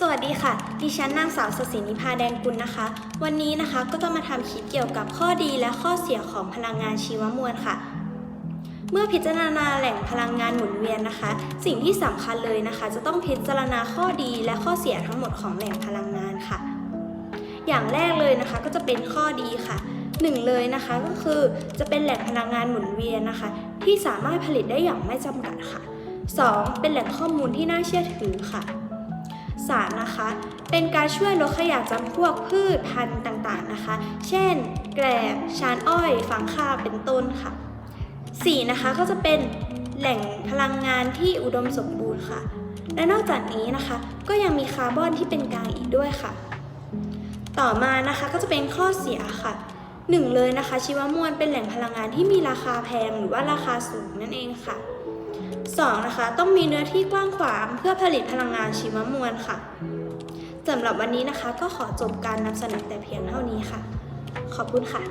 สวัสดีค่ะ ดิฉันนางสาวสศินิพาแดงกุลนะคะ วันนี้นะคะก็จะมาทำคลิปเกี่ยวกับข้อดีและข้อเสียของพลังงานชีวมวลค่ะ เมื่อพิจารณาแหล่งพลังงานหมุนเวียนนะคะ สิ่งที่สำคัญเลยนะคะ จะต้องพิจารณาข้อดีและข้อเสียทั้งหมดของแหล่งพลังงานค่ะ อย่างแรกเลยนะคะก็จะเป็นข้อดีค่ะหนึ่งเลยนะคะก็คือจะเป็นแหล่งพลังงานหมุนเวียนนะคะ ที่สามารถผลิตได้อย่างไม่จำกัดค่ะ 2. เป็นแหล่งข้อมูลที่น่าเชื่อถือค่ะ สามนะคะ เป็นการช่วยลดขยะจำพวกพืชพันธุ์ต่างๆนะคะ เช่น แกลบชานอ้อยฟางข้าวเป็นต้นค่ะ 4. นะคะก็จะเป็นแหล่งพลังงานที่อุดมสมบูรณ์ค่ะ และนอกจากนี้นะคะก็ยังมีคาร์บอนที่เป็นกลางอีกด้วยค่ะ ต่อมานะคะก็จะเป็นข้อเสียค่ะหนึ่งเลยนะคะชีวมวลเป็นแหล่งพลังงานที่มีราคาแพงหรือว่าราคาสูงนั่นเองค่ะ 2. นะคะ ต้องมีเนื้อที่กว้างขวางเพื่อผลิตพลังงานชีวมวลค่ะสำหรับวันนี้นะคะก็ขอจบการนำเสนอแต่เพียงเท่านี้ค่ะ ขอบคุณค่ะ